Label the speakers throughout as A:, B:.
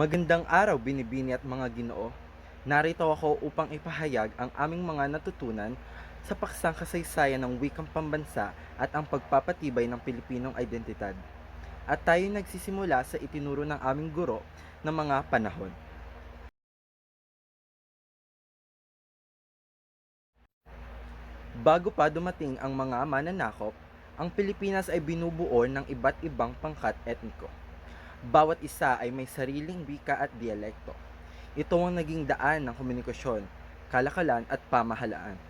A: Magandang araw, binibini at mga ginoo. Narito ako upang ipahayag ang aming mga natutunan sa paksang kasaysayan ng wikang pambansa at ang pagpapatibay ng Pilipinong identidad. At tayo nagsisimula sa itinuro ng aming guro ng mga panahon. Bago pa dumating ang mga mananakop, ang Pilipinas ay binubuo ng iba't ibang pangkat etniko. Bawat isa ay may sariling wika at dialekto. Ito ang naging daan ng komunikasyon, kalakalan at pamahalaan.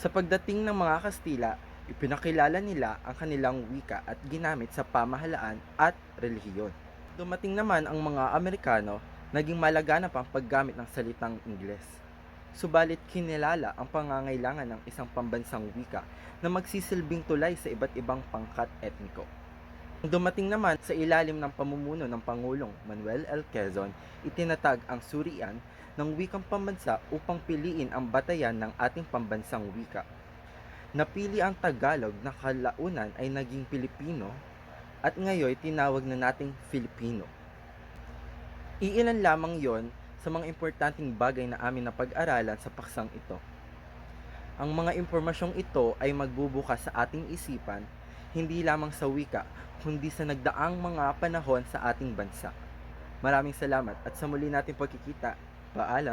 A: Sa pagdating ng mga Kastila, ipinakilala nila ang kanilang wika at ginamit sa pamahalaan at relihiyon. Dumating naman ang mga Amerikano, naging malaganap ang paggamit ng salitang Ingles. Subalit kinilala ang pangangailangan ng isang pambansang wika na magsisilbing tulay sa iba't ibang pangkat etniko. Dumating naman sa ilalim ng pamumuno ng Pangulong Manuel L. Quezon, itinatag ang surian ng wikang pambansa upang piliin ang batayan ng ating pambansang wika. Napili ang Tagalog na kalaunan ay naging Pilipino at ngayon tinawag na nating Filipino. Iilan lamang yon sa mga importanteng bagay na amin na pag-aralan sa paksang ito. Ang mga impormasyong ito ay magbubukas sa ating isipan hindi lamang sa wika, kundi sa nagdaang mga panahon sa ating bansa. Maraming salamat at sa muli nating pagkikita. Paalam!